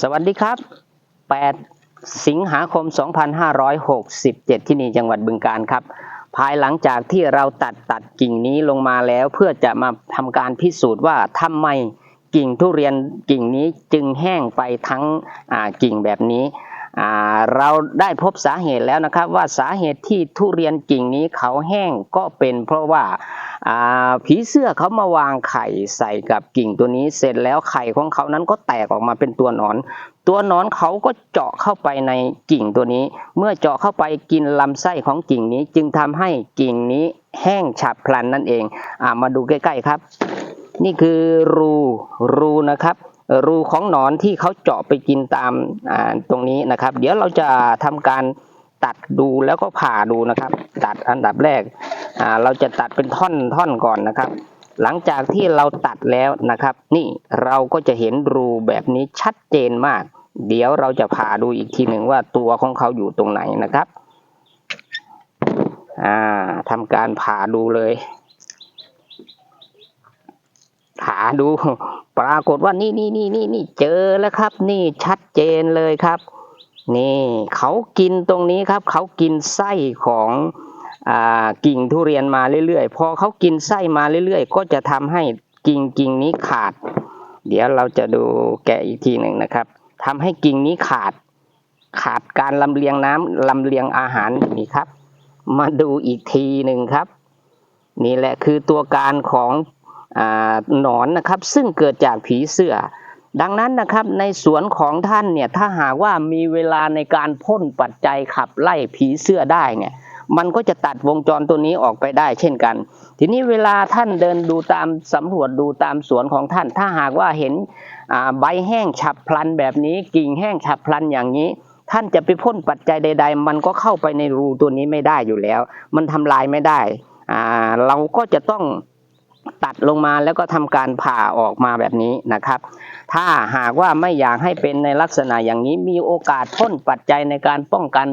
สวัสดีครับ 8 สิงหาคม 2567 ที่นี่จังหวัดบึงการครับ ภายหลังจากที่เราตัดตัดกิ่งนี้ลงมาแล้วเพื่อจะมาทำการพิสูจน์ว่าทำไมกิ่งทุเรียนกิ่งนี้จึงแห้งไปทั้งกิ่งแบบนี้เราได้พบสาเหตุแล้วนะครับว่าสาเหตุที่ทุเรียนกิ่งนี้เขาแห้งก็เป็นเพราะว่า ผีเสื้อเขามาวางไข่ใส่กับกิ่งตัวนี้ เสร็จแล้วไข่ของเขานั้นก็แตกออกมาเป็นตัวหนอน ตัวหนอนเขาก็เจาะเข้าไปในกิ่งตัวนี้ เมื่อเจาะเข้าไปกินลำไส้ของกิ่งนี้จึงทำให้กิ่งนี้แห้งฉับพลันนั่นเองอมาดูใกล้ ๆครับ นี่คือรูรูนะครับรูของหนอนที่เขาเจาะไปกินตามตรงนี้นะครับ เดี๋ยวเราจะทำการตัดดูแล้วก็ผ่าดูนะครับ ตัดอันดับแรก อ่าเราจะตัดเป็นท่อนท่อนก่อนนะครับ หลังจากที่เราตัดแล้วนะครับ นี่เราก็จะเห็นรูแบบนี้ชัดเจนมาก เดี๋ยวเราจะผ่าดูอีกทีหนึ่งว่าตัวของเขาอยู่ตรงไหนนะครับอ่าทำการผ่าดูเลยผ่าดู ปรากฏว่านี่นี่นี่นี่นี่เจอแล้วครับ นี่ชัดเจนเลยครับ นี่เขากินตรงนี้ครับ เขากินไส้ของ กิ่งทุเรียนมาเรื่อยๆ พอเขากินไส้มาเรื่อยๆ ก็จะทำให้กิ่งกิ่งนี้ขาด เดี๋ยวเราจะดูแกะอีกทีหนึ่งนะครับทำให้กิ่งนี้ขาด ขาดการลำเลียงน้ำลำเลียงอาหารนี่ครับ มาดูอีกทีหนึ่งครับ นี่แหละคือตัวการของอหนอนนะครับ ซึ่งเกิดจากผีเสื้อ ดังนั้นนะครับในสวนของท่านเนี่ยถ้าหากว่ามีเวลาในการพ่นปัจจัยขับไล่ผีเสื้อได้เนี่ย มันก็จะตัดวงจรตัวนี้ออกไปได้เช่นกัน ทีนี้เวลาท่านเดินดูตามสำรวจดูตามสวนของท่าน ถ้าหากว่าเห็นใบแห้งฉับพลันแบบนี้กิ่งแห้งฉับพลันอย่างนี้ ท่านจะไปพ่นปัจจัยใด ๆ มันก็เข้าไปในรูตัวนี้ไม่ได้อยู่แล้ว มันทำลายไม่ได้เราก็จะต้องตัดลงมาแล้วก็ทำการผ่าออกมาแบบนี้นะครับ ถ้าหากว่าไม่อยากให้เป็นในลักษณะอย่างนี้มีโอกาสพ่นปัจจัยในการป้องกัน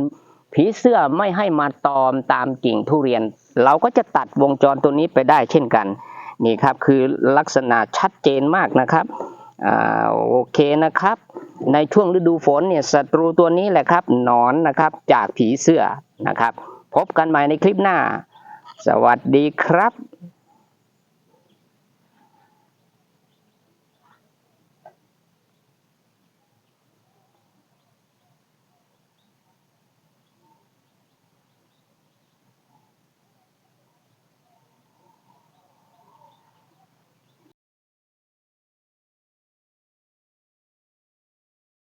ผีเสื้อไม่ให้มาตอมตามกิ่งทุเรียน เราก็จะตัดวงจรตัวนี้ไปได้เช่นกัน นี่ครับคือลักษณะชัดเจนมากนะครับอโอเคนะครับ ในช่วงฤดูฝนเนี่ยศัตรูตัวนี้แหละครับหนอนนะครับจากผีเสื้อนะครับ พบกันใหม่ในคลิปหน้า สวัสดีครับ